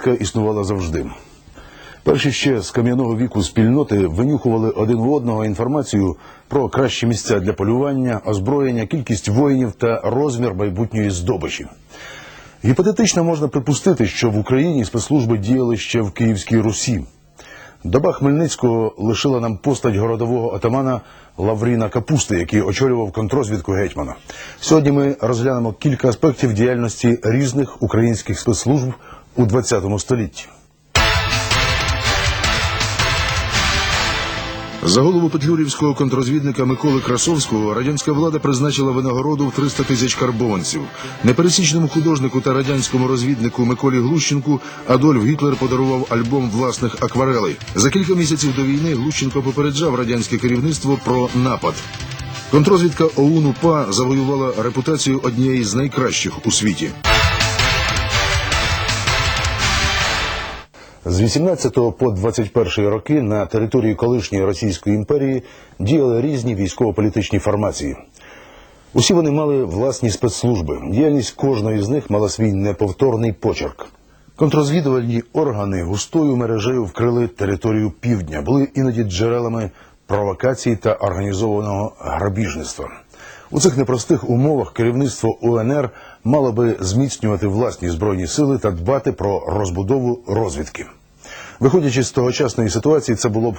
контррозвідка існувала завжди. Перші ще з кам'яного віку спільноти винюхували один в одного інформацію про кращі місця для полювання, озброєння, кількість воїнів та розмір майбутньої здобичі. Гіпотетично можна припустити, що в Україні спецслужби діяли ще в Київській Русі. Доба Хмельницького лишила нам постать городового атамана Лавріна Капусти, який очолював контрозвідку гетьмана. Сьогодні ми розглянемо кілька аспектів діяльності різних українських спецслужб у ХХ столітті. За голову петлюрівського контрозвідника Миколи Красовського радянська влада призначила винагороду в 300 тисяч карбованців. Непересічному художнику та радянському розвіднику Миколі Глущенку Адольф Гітлер подарував альбом власних акварелей. За кілька місяців до війни Глущенко попереджав радянське керівництво про напад. Контрозвідка ОУН УПА завоювала репутацію однієї з найкращих у світі. З 18 по 21 роки на території колишньої Російської імперії діяли різні військово-політичні формації. Усі вони мали власні спецслужби. Діяльність кожної з них мала свій неповторний почерк. Контрозвідувальні органи густою мережею вкрили територію півдня, були іноді джерелами провокацій та організованого грабіжництва. У цих непростих умовах керівництво УНР мало би зміцнювати власні збройні сили та дбати про розбудову розвідки. Виходячи з тогочасної ситуації, це було б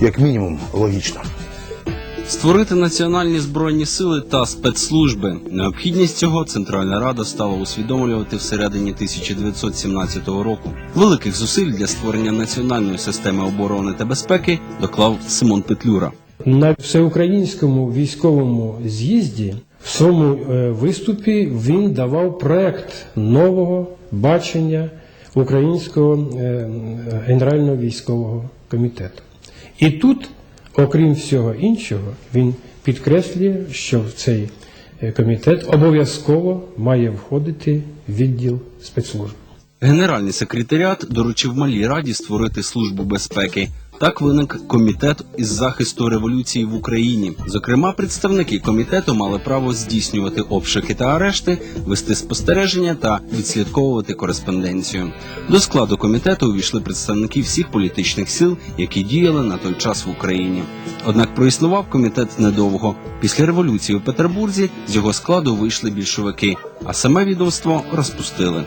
як мінімум логічно. Створити національні збройні сили та спецслужби. Необхідність цього Центральна Рада стала усвідомлювати всередині 1917 року. Великих зусиль для створення національної системи оборони та безпеки доклав Симон Петлюра. На всеукраїнському військовому з'їзді в своєму е, виступі він давав проект нового бачення Українського е, Генерального військового комітету. І тут, окрім всього іншого, він підкреслює, що в цей е, комітет обов'язково має входити відділ спецслужб. Генеральний секретаріат доручив малій раді створити службу безпеки. Так виник комітет із захисту революції в Україні. Зокрема, представники комітету мали право здійснювати обшуки та арешти, вести спостереження та відслідковувати кореспонденцію. До складу комітету увійшли представники всіх політичних сил, які діяли на той час в Україні. Однак проіснував комітет недовго. Після революції у Петербурзі з його складу вийшли більшовики, а саме відомство розпустили.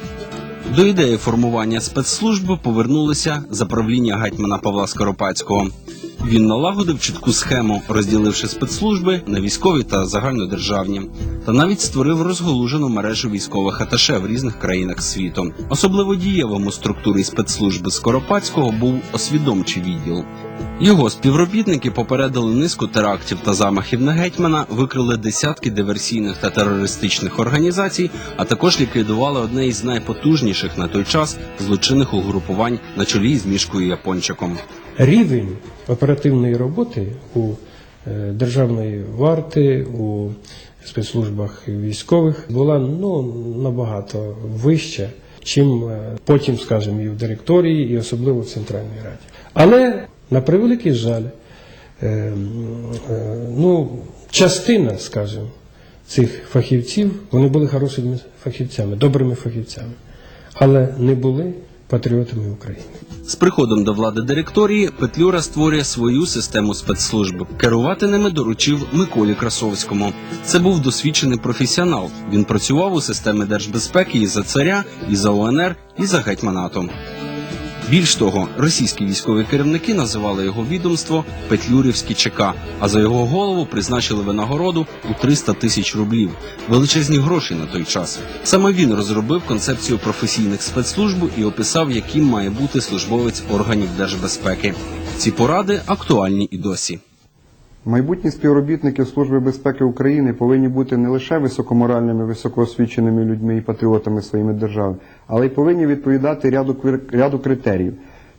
До ідеї формування спецслужби повернулися за правління гетьмана Павла Скоропадського. Він налагодив чітку схему, розділивши спецслужби на військові та загальнодержавні, та навіть створив розголужену мережу військових аташе в різних країнах світу. Особливо дієвим у структурі спецслужби Скоропадського був освідомчий відділ. Його співробітники попередили низку терактів та замахів на гетьмана, викрили десятки диверсійних та терористичних організацій, а також ліквідували одне із найпотужніших на той час злочинних угрупувань на чолі з мішкою Япончиком. рівень оперативної роботи у е, державної варти, у спецслужбах військових була ну, набагато вища, чим е, потім, скажімо, і в директорії, і особливо в Центральній Раді. Але на превеликий жаль, е, е, ну, частина, скажімо, цих фахівців, вони були хорошими фахівцями, добрими фахівцями, але не були патріотами України. З приходом до влади директорії Петлюра створює свою систему спецслужб. Керувати ними доручив Миколі Красовському. Це був досвідчений професіонал. Він працював у системі держбезпеки і за царя, і за УНР, і за гетьманатом. Більш того, російські військові керівники називали його відомство Петлюрівський ЧК, а за його голову призначили винагороду у 300 тисяч рублів. Величезні гроші на той час. Саме він розробив концепцію професійних спецслужб і описав, яким має бути службовець органів держбезпеки. Ці поради актуальні і досі. Майбутні співробітники Служби безпеки України повинні бути не лише високоморальними, високоосвіченими людьми і патріотами своїми держави, але й повинні відповідати ряду, ряду критеріїв.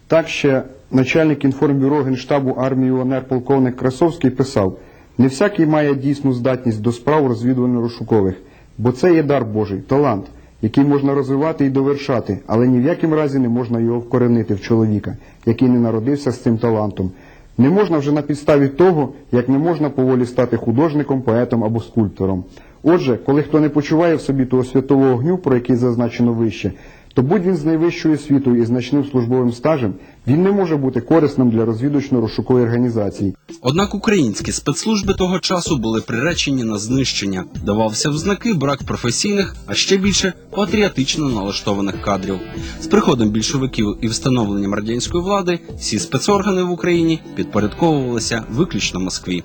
Так ще начальник інформбюро Генштабу армії УНР полковник Красовський писав: не всякий має дійсну здатність до справ розвідувально-розшукових, бо це є дар Божий, талант, який можна розвивати і довершати, але ні в якому разі не можна його вкоренити в чоловіка, який не народився з цим талантом. Не можна вже на підставі того, як не можна поволі стати художником, поетом або скульптором. Отже, коли хто не почуває в собі того святого огню, про який зазначено вище, то будь він з найвищою освітою і значним службовим стажем, він не може бути корисним для розвідувально-розшукової організації. Однак українські спецслужби того часу були приречені на знищення. Давався в знаки брак професійних, а ще більше патріотично налаштованих кадрів. З приходом більшовиків і встановленням радянської влади всі спецоргани в Україні підпорядковувалися виключно Москві.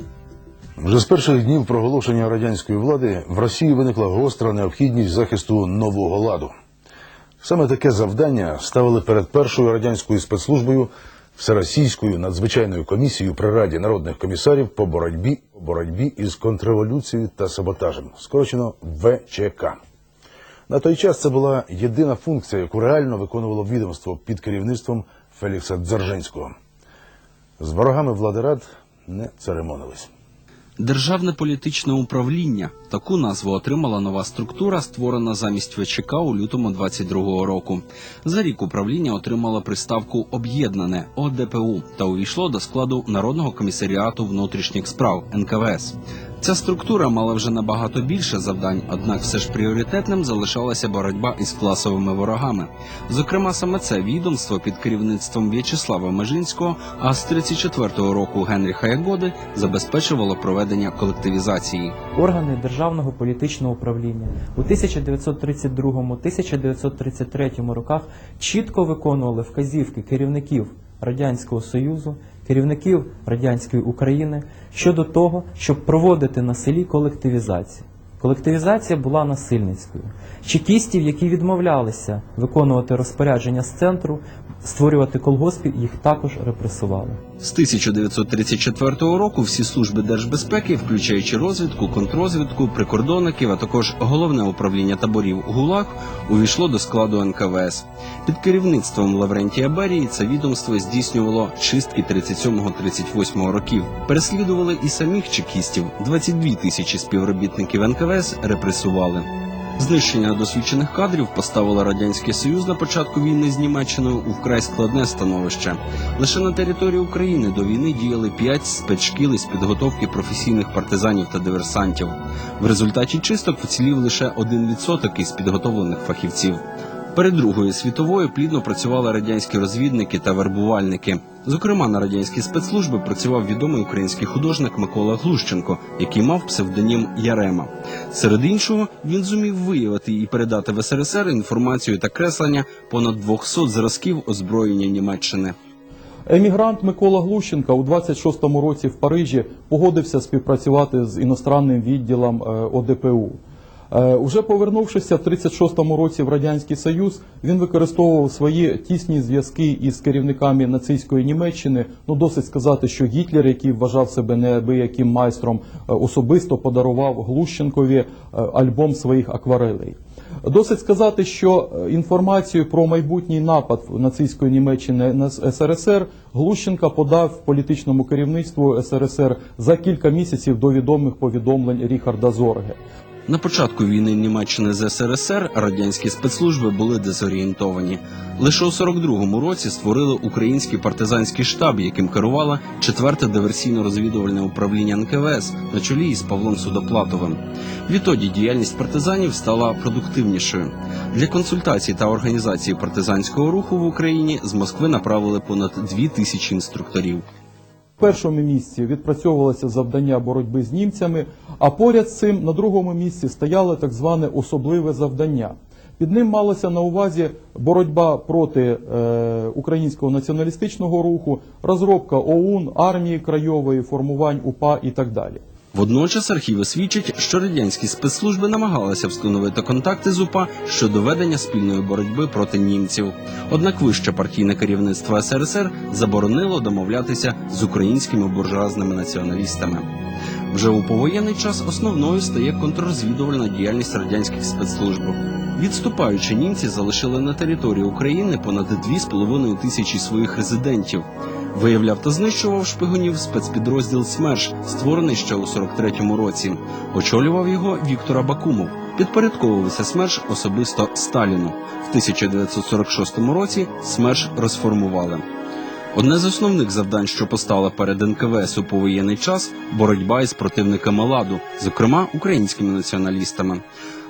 Вже з перших днів проголошення радянської влади в Росії виникла гостра необхідність захисту нового ладу. Саме таке завдання ставили перед першою радянською спецслужбою Всеросійською надзвичайною комісією при Раді народних комісарів по боротьбі, боротьбі із контрреволюцією та саботажем, скорочено ВЧК. На той час це була єдина функція, яку реально виконувало відомство під керівництвом Фелікса Дзержинського. З ворогами влади рад не церемонились. Державне політичне управління таку назву отримала нова структура, створена замість ВЧК у лютому 22-го року. За рік управління отримало приставку Об'єднане ОДПУ та увійшло до складу Народного комісаріату внутрішніх справ НКВС. Ця структура мала вже набагато більше завдань, однак все ж пріоритетним залишалася боротьба із класовими ворогами. Зокрема, саме це відомство під керівництвом В'ячеслава Межинського, а з 34-го року Генріха Ягоди забезпечувало проведення колективізації. Органи державного політичного управління у 1932-1933 роках чітко виконували вказівки керівників Радянського Союзу, керівників радянської України щодо того, щоб проводити на селі колективізацію. Колективізація була насильницькою. Чекістів, які відмовлялися виконувати розпорядження з центру, створювати колгоспи, їх також репресували. З 1934 року всі служби держбезпеки, включаючи розвідку, контрозвідку, прикордонників, а також головне управління таборів ГУЛАГ, увійшло до складу НКВС. Під керівництвом Лаврентія Берії це відомство здійснювало чистки 37-38 років. Переслідували і самих чекістів. 22 тисячі співробітників НКВС репресували. Знищення досвідчених кадрів поставило радянський союз на початку війни з Німеччиною у вкрай складне становище. Лише на території України до війни діяли п'ять спецшкіл із підготовки професійних партизанів та диверсантів. В результаті чисток вцілів лише 1% із підготовлених фахівців. Перед Другою світовою плідно працювали радянські розвідники та вербувальники. Зокрема, на радянські спецслужби працював відомий український художник Микола Глущенко, який мав псевдонім Ярема. Серед іншого, він зумів виявити і передати в СРСР інформацію та креслення понад 200 зразків озброєння Німеччини. Емігрант Микола Глущенка у 26-му році в Парижі погодився співпрацювати з іностранним відділом е, ОДПУ. Е, Уже повернувшися в 36-му році в Радянський Союз, він використовував свої тісні зв'язки із керівниками нацистської Німеччини. Ну, досить сказати, що Гітлер, який вважав себе неабияким майстром, е, особисто подарував Глущенкові е, альбом своїх акварелей. Досить сказати, що інформацію про майбутній напад нацистської Німеччини на СРСР Глущенка подав політичному керівництву СРСР за кілька місяців до відомих повідомлень Ріхарда Зорге. На початку війни Німеччини з СРСР радянські спецслужби були дезорієнтовані. Лише у 42-му році створили український партизанський штаб, яким керувало 4-те диверсійно-розвідувальне управління НКВС на чолі із Павлом Судоплатовим. Відтоді діяльність партизанів стала продуктивнішою. Для консультацій та організації партизанського руху в Україні з Москви направили понад 2 тисячі інструкторів. Першому місці відпрацьовувалося завдання боротьби з німцями, а поряд з цим на другому місці стояло так зване особливе завдання. Під ним малося на увазі боротьба проти е, українського націоналістичного руху, розробка ОУН, армії краєвої, формувань УПА і так далі. Водночас архіви свідчать, що радянські спецслужби намагалися встановити контакти з УПА щодо ведення спільної боротьби проти німців. Однак вище партійне керівництво СРСР заборонило домовлятися з українськими буржуазними націоналістами. Вже у повоєнний час основною стає контррозвідувальна діяльність радянських спецслужб. Відступаючи, німці залишили на території України понад 2,5 тисячі своїх резидентів. Виявляв та знищував шпигунів спецпідрозділ СМЕРШ, створений ще у 43-му році. Очолював його Віктор Абакумов. Підпорядковувався СМЕРШ особисто Сталіну. В 1946 році СМЕРШ розформували. Одне з основних завдань, що постало перед НКВС у повоєнний час боротьба із противниками ладу, зокрема українськими націоналістами.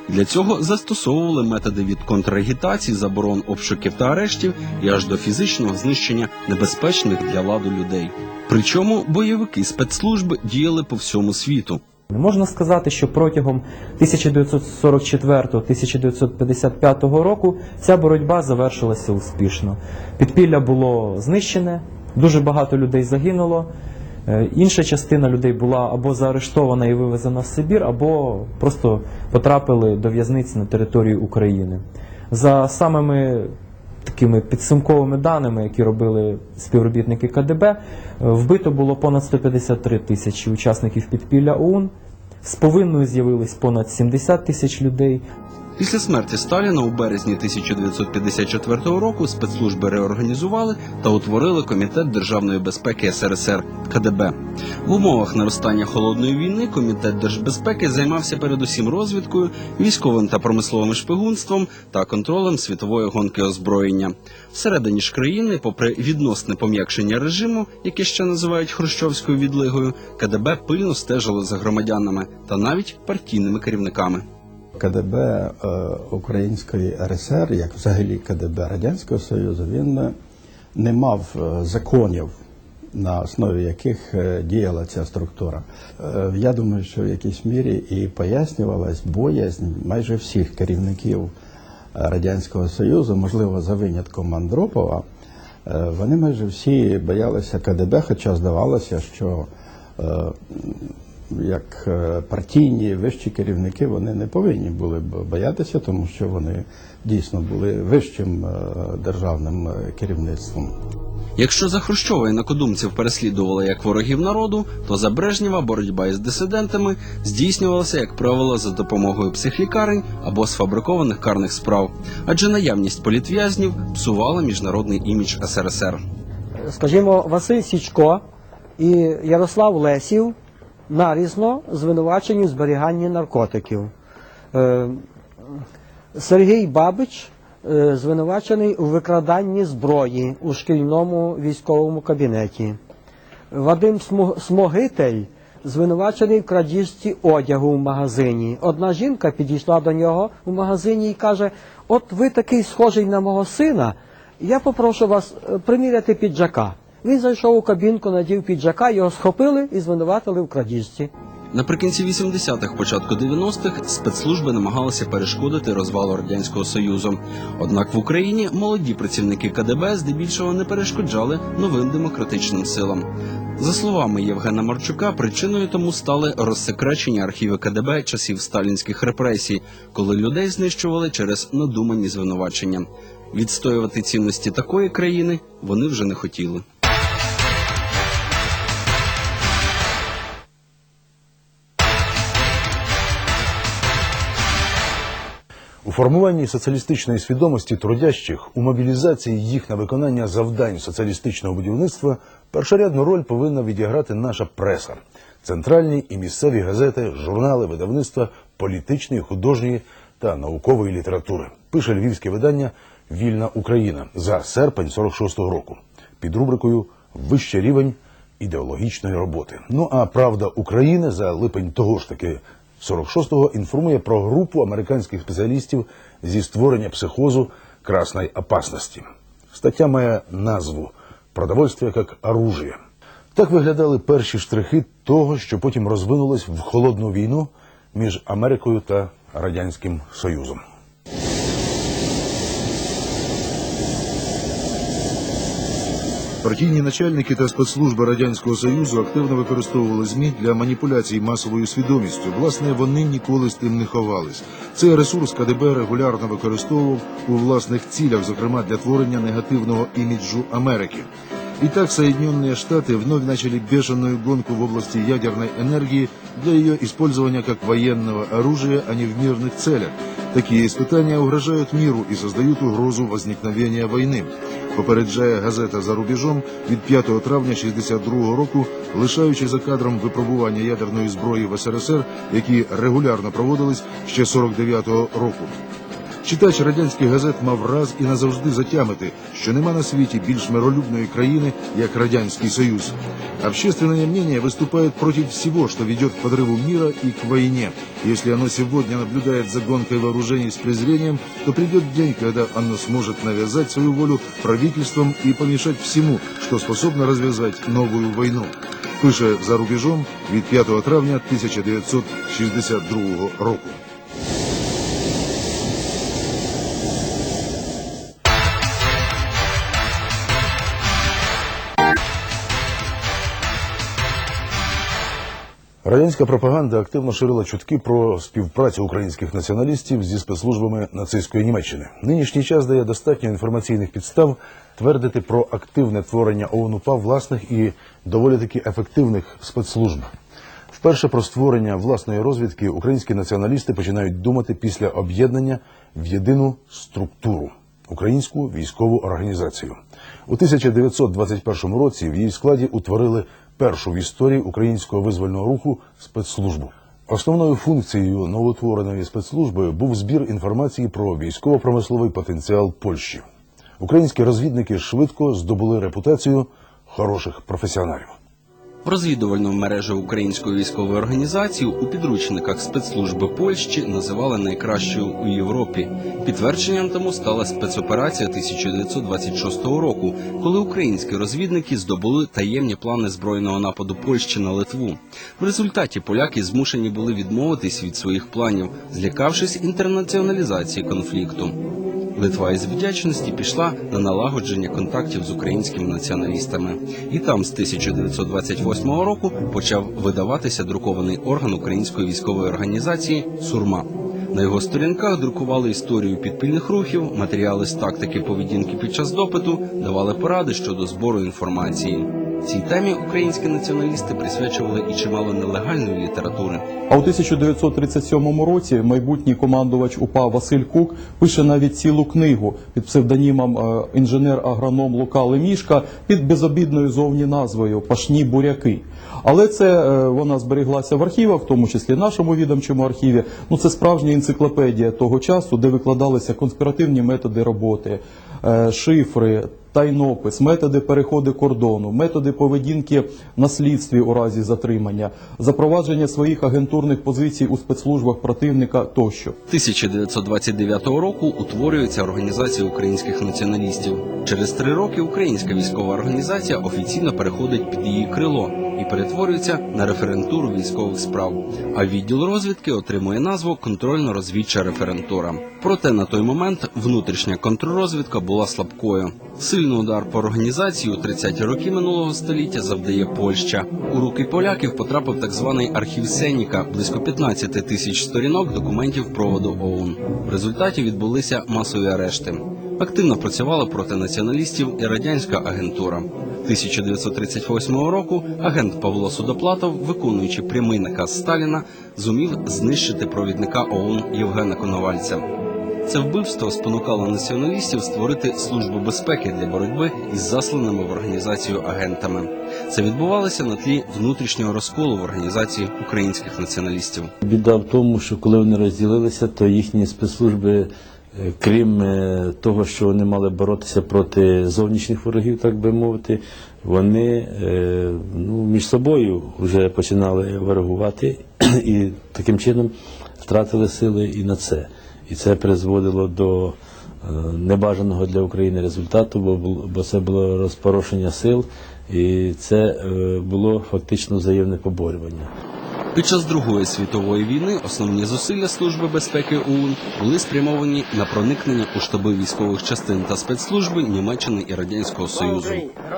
Для цього застосовували методи від контрагітації, заборон обшуків та арештів і аж до фізичного знищення небезпечних для ладу людей. Причому бойовики спецслужби діяли по всьому світу. Можна сказати, що протягом 1944-1955 року ця боротьба завершилася успішно. Підпілля було знищене, дуже багато людей загинуло. Е, Інша частина людей була або заарештована і вивезена в Сибір, або просто потрапили до в'язниці на території України. За самими такими підсумковими даними, які робили співробітники КДБ, е, вбито було понад 153 тисячі учасників підпілля ОУН. З повинною з'явились понад 70 тисяч людей. Після смерті Сталіна у березні 1954 року спецслужби реорганізували та утворили Комітет державної безпеки СРСР КДБ. В умовах наростання холодної війни Комітет держбезпеки займався передусім розвідкою, військовим та промисловим шпигунством та контролем світової гонки озброєння. Всередині ж країни, попри відносне пом'якшення режиму, яке ще називають хрущовською відлигою, КДБ пильно стежило за громадянами та навіть партійними керівниками. КДБ е, Української РСР, як взагалі КДБ Радянського Союзу, він е, не мав е, законів, на основі яких діяла ця структура. Я думаю, що в якійсь мірі і пояснювалась боязнь майже всіх керівників Радянського Союзу, можливо, за винятком Андропова. Вони майже всі боялися КДБ, хоча здавалося, що як е, партійні вищі керівники вони не повинні були б боятися, тому що вони дійсно були вищим е, державним е, керівництвом. Якщо за Хрущова інакодумців переслідували як ворогів народу, то за Брежнєва боротьба із дисидентами здійснювалася, як правило, за допомогою психлікарень або сфабрикованих карних справ, адже наявність політв'язнів псувала міжнародний імідж СРСР. скажімо, Василь Січко і Ярослав Лесів нарізно звинувачені у зберіганні наркотиків. Е, Сергій Бабич е, звинувачений у викраданні зброї у шкільному військовому кабінеті. Вадим Смогитель звинувачений в крадіжці одягу в магазині. Одна жінка підійшла до нього в магазині і каже: От ви такий схожий на мого сина, я попрошу вас е, приміряти піджака. Він зайшов у кабінку, надів піджака, його схопили і звинуватили в крадіжці. Наприкінці 80-х, початку 90-х спецслужби намагалися перешкодити розвалу радянського союзу. Однак в Україні молоді працівники КДБ здебільшого не перешкоджали новим демократичним силам. За словами Євгена Марчука, причиною тому стали розсекречені архіви КДБ часів сталінських репресій, коли людей знищували через надумані звинувачення. Відстоювати цінності такої країни вони вже не хотіли. Формуванні соціалістичної свідомості трудящих у мобілізації їх на виконання завдань соціалістичного будівництва першорядну роль повинна відіграти наша преса, центральні і місцеві газети, журнали, видавництва політичної, художньої та наукової літератури. Пише львівське видання Вільна Україна за серпень 46-го року під рубрикою Вищий рівень ідеологічної роботи. Ну а Правда України за липень того ж таки 46-го інформує про групу американських спеціалістів зі створення психозу красної опасності. Стаття має назву Продовольство як оружие. Так виглядали перші штрихи того, що потім розвинулось в холодну війну між Америкою та Радянським Союзом. Партійні начальники та спецслужби радянського союзу активно використовували змі для маніпуляцій масовою свідомістю. Власне, вони ніколи з тим не ховались. Цей ресурс КДБ регулярно використовував у власних цілях, зокрема для творення негативного іміджу Америки. Итак, Соединенные Штаты вновь начали бешеную гонку в области ядерной энергии для ее использования как военного оружия, а не в мирных целях. Такие испытания угрожают миру и создают угрозу возникновения войны. Попереджає газета за рубежом від 5 травня 62 року, лишаючи за кадром випробування ядерної зброї в СРСР, які регулярно проводились ще 49 року. Читач радянських газет мав раз і назавжди затямити, що нема на світі більш миролюбної країни, як Радянський Союз. Общественное мнение выступает против всего, что ведет к подрыву мира и к войне. Если оно сегодня наблюдает за гонкой вооружений с презрением, то придет день, когда оно сможет навязать свою волю правительствам и помешать всему, что способно развязать новую войну. Пише за рубежом від 5 травня 1962 року. Радянська пропаганда активно ширила чутки про співпрацю українських націоналістів зі спецслужбами нацистської Німеччини. Нинішній час дає достатньо інформаційних підстав твердити про активне творення ООН-УПА власних і доволі таки ефективних спецслужб. Вперше про створення власної розвідки українські націоналісти починають думати після об'єднання в єдину структуру українську військову організацію. У 1921 році в її складі утворили першу в історії українського визвольного руху спецслужбу. Основною функцією новоутвореної спецслужби був збір інформації про військово-промисловий потенціал Польщі. Українські розвідники швидко здобули репутацію хороших професіоналів. Розвідувальну мережу української військової організації у підручниках спецслужби Польщі називали найкращою у Європі. Підтвердженням тому стала спецоперація 1926 року, коли українські розвідники здобули таємні плани збройного нападу Польщі на Литву. В результаті поляки змушені були відмовитись від своїх планів, злякавшись інтернаціоналізації конфлікту. Литва із вдячності пішла на налагодження контактів з українськими націоналістами, і там з 1928 року почав видаватися друкований орган української військової організації Сурма. На його сторінках друкували історію підпільних рухів, матеріали з тактики поведінки під час допиту, давали поради щодо збору інформації. Цій темі українські націоналісти присвячували і чимало нелегальної літератури. А у 1937 році майбутній командувач УПА Василь Кук пише навіть цілу книгу під псевдонімом е, інженер-агроном Лука Лемішка під безобідною зовні назвою Пашні буряки. Але це е, вона зберіглася в архівах, в тому числі нашому відомчому архіві. Ну це справжня енциклопедія того часу, де викладалися конспіративні методи роботи, е, шифри. Тайнопис, методи переходу кордону, методи поведінки на слідстві у разі затримання, запровадження своїх агентурних позицій у спецслужбах противника тощо. 1929 року утворюється організація українських націоналістів. Через три роки українська військова організація офіційно переходить під її крило і перетворюється на референтуру військових справ. А відділ розвідки отримує назву контрольно-розвідча референтура. Проте на той момент внутрішня контррозвідка була слабкою. Сильний удар по організації у 30-ті роки минулого століття завдає Польща. У руки поляків потрапив так званий архів Сеніка, близько 15 тисяч сторінок документів проводу ОУН. В результаті відбулися масові арешти. Активно працювала проти націоналістів і радянська агентура. 1938 року агент Павло Судоплатов, виконуючи прямий наказ Сталіна, зумів знищити провідника ОУН Євгена Коновальця. Це вбивство спонукало націоналістів створити службу безпеки для боротьби із засланими в організацію агентами. Це відбувалося на тлі внутрішнього розколу в організації українських націоналістів. Біда в тому, що коли вони розділилися, то їхні спецслужби, крім е, того, що вони мали боротися проти зовнішніх ворогів, так би мовити, вони е, ну, між собою вже починали ворогувати і таким чином втратили сили і на це. І це призводило до е, небажаного для України результату, бо, це було розпорошення сил, і це е, було фактично взаємне поборювання. Під час Другої світової війни основні зусилля Служби безпеки ОУН були спрямовані на проникнення у штаби військових частин та спецслужби Німеччини і Радянського Союзу.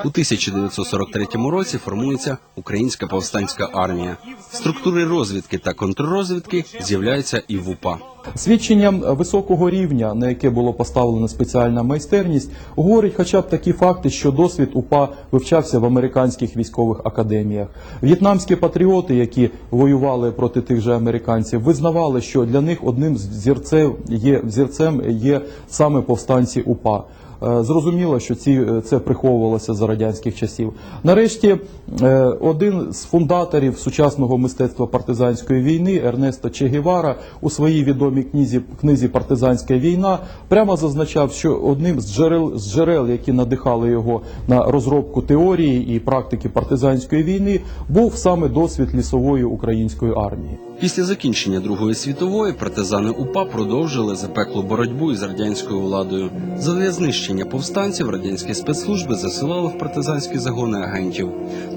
У 1943 році формується Українська повстанська армія. Структури розвідки та контррозвідки з'являються і в УПА. Свідченням високого рівня, на яке було поставлено спеціальна майстерність, говорить хоча б такі факти, що досвід УПА вивчався в американських військових академіях. В'єтнамські патріоти, які воювали проти тих же американців, визнавали, що для них одним з зірцем є зірцем є саме повстанці УПА. Е, Зрозуміло, що ці, е, це приховувалося за радянських часів. Нарешті е, один з фундаторів сучасного мистецтва партизанської війни Ернесто Че Гевара у своїй відомій книзі, книзі Партизанська війна прямо зазначав, що одним з джерел, з джерел, які надихали його на розробку теорії і практики партизанської війни, був саме досвід лісової української армії. Після закінчення Другої світової партизани УПА продовжили запеклу боротьбу із радянською владою. Задля знищення повстанців радянські спецслужби засилали в партизанські загони агентів.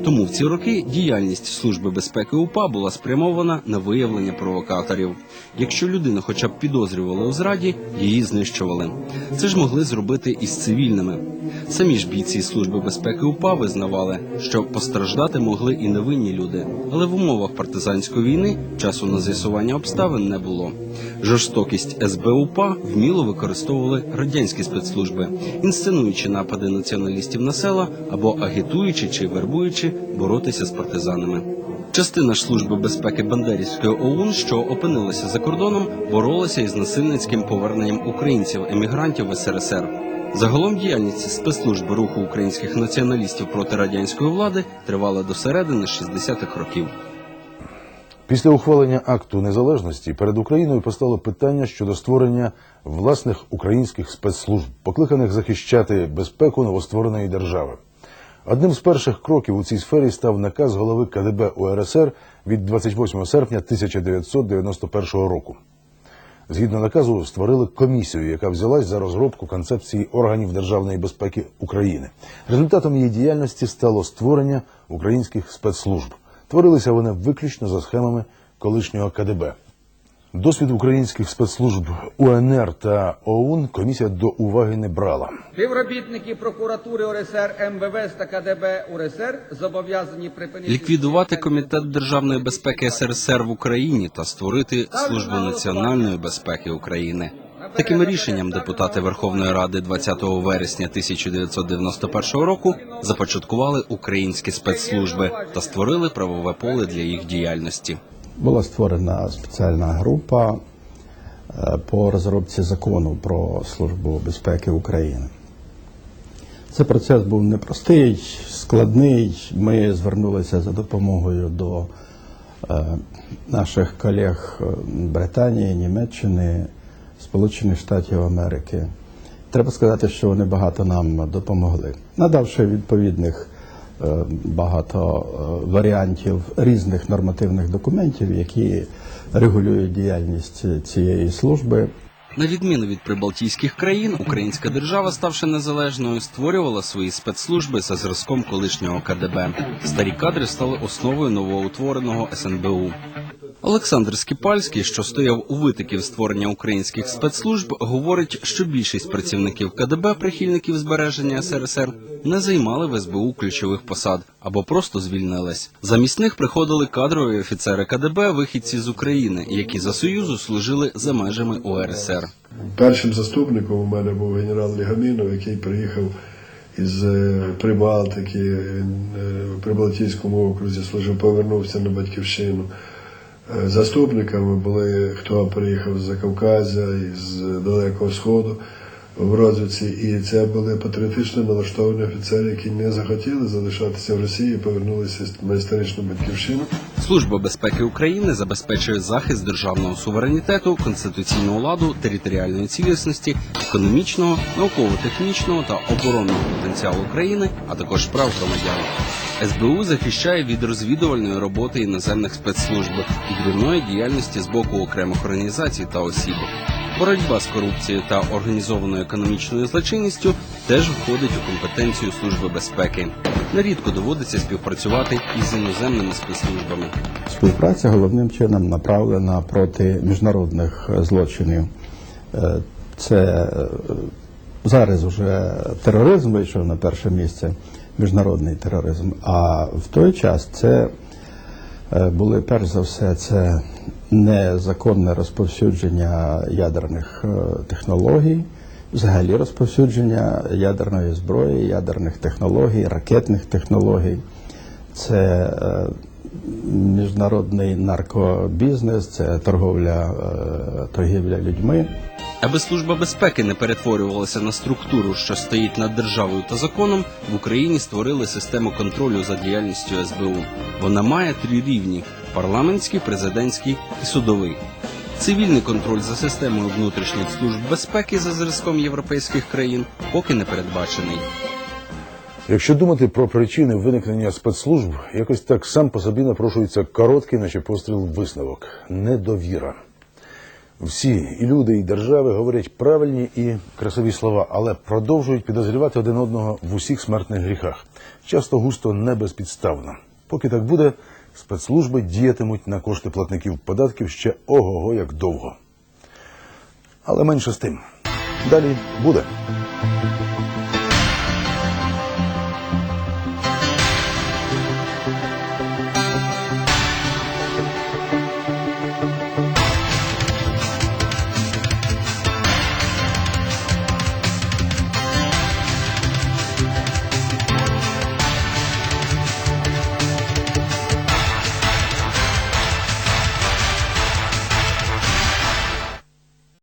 Тому в ці роки діяльність Служби безпеки УПА була спрямована на виявлення провокаторів. Якщо людину хоча б підозрювали у зраді, її знищували. Це ж могли зробити і з цивільними. Самі ж бійці Служби безпеки УПА визнавали, що постраждати могли і невинні люди, але в умовах партизанської війни часу на з'ясування обставин не було. Жорстокість СБ УПА вміло використовували радянські спецслужби, інсценуючи напади націоналістів на села або агітуючи чи вербуючи боротися з партизанами. Частина ж служби безпеки Бандерівської ОУН, що опинилася за кордоном, боролася із насильницьким поверненням українців емігрантів в СРСР. Загалом діяльність спецслужби руху українських націоналістів проти радянської влади тривала до середини 60-х років. Після ухвалення акту незалежності перед Україною постало питання щодо створення власних українських спецслужб, покликаних захищати безпеку новоствореної держави. Одним з перших кроків у цій сфері став наказ голови КДБ УРСР від 28 серпня 1991 року. Згідно наказу, створили комісію, яка взялась за розробку концепції органів державної безпеки України. Результатом її діяльності стало створення українських спецслужб. Творилися вони виключно за схемами колишнього КДБ. Досвід українських спецслужб УНР та ОУН комісія до уваги не брала. Співробітники прокуратури УРСР, МВС та КДБ УРСР зобов'язані припинити Ліквідувати комітет державної безпеки СРСР в Україні та створити службу національної безпеки України. Таким рішенням депутати Верховної Ради 20 вересня 1991 року започаткували українські спецслужби та створили правове поле для їх діяльності. Була створена спеціальна група е, по розробці закону про Службу безпеки України. Цей процес був непростий, складний. Ми звернулися за допомогою до е, наших колег е, Британії, Німеччини, Сполучених Штатів Америки. Треба сказати, що вони багато нам допомогли, надавши відповідних е, багато е, варіантів різних нормативних документів, які регулюють діяльність цієї служби. На відміну від прибалтійських країн, українська держава, ставши незалежною, створювала свої спецслужби за зразком колишнього КДБ. Старі кадри стали основою новоутвореного СНБУ. Олександр Скіпальський, що стояв у витоків створення українських спецслужб, говорить, що більшість працівників КДБ, прихильників збереження СРСР, не займали в СБУ ключових посад або просто звільнились. Замість них приходили кадрові офіцери КДБ, вихідці з України, які за союзу служили за межами УРСР. Першим заступником у мене був генерал Лігамінов, який приїхав із е, Прибалтики, е, Прибалтійському окрузі служив, повернувся на батьківщину. Заступниками були, хто приїхав з Закавказя, із Далекого Сходу в розвідці. І це були патріотично налаштовані офіцери, які не захотіли залишатися в Росії, повернулися на історичну батьківщину. Служба безпеки України забезпечує захист державного суверенітету, конституційного ладу, територіальної цілісності, економічного, науково-технічного та оборонного потенціалу України, а також прав громадян. СБУ захищає від розвідувальної роботи іноземних спецслужб і дрібної діяльності з боку окремих організацій та осіб. Боротьба з корупцією та організованою економічною злочинністю теж входить у компетенцію Служби безпеки. Нерідко доводиться співпрацювати із іноземними спецслужбами. Співпраця головним чином направлена проти міжнародних злочинів. Е, Це е, зараз вже тероризм вийшов на перше місце, міжнародний тероризм. А в той час це е, були перш за все це незаконне розповсюдження ядерних е, технологій, взагалі розповсюдження ядерної зброї, ядерних технологій, ракетних технологій. Це е, міжнародний наркобізнес, це торговля, е, торгівля людьми. Аби служба безпеки не перетворювалася на структуру, що стоїть над державою та законом, в Україні створили систему контролю за діяльністю СБУ. Вона має три рівні: парламентський, президентський і судовий. Цивільний контроль за системою внутрішніх служб безпеки за зразком європейських країн поки не передбачений. Якщо думати про причини виникнення спецслужб, якось так сам по собі напрошується короткий, наче постріл висновок недовіра. Всі і люди, і держави говорять правильні і красиві слова, але продовжують підозрювати один одного в усіх смертних гріхах, часто густо не безпідставно. Поки так буде, спецслужби діятимуть на кошти платників податків ще ого-го як довго. Але менше з тим. Далі буде.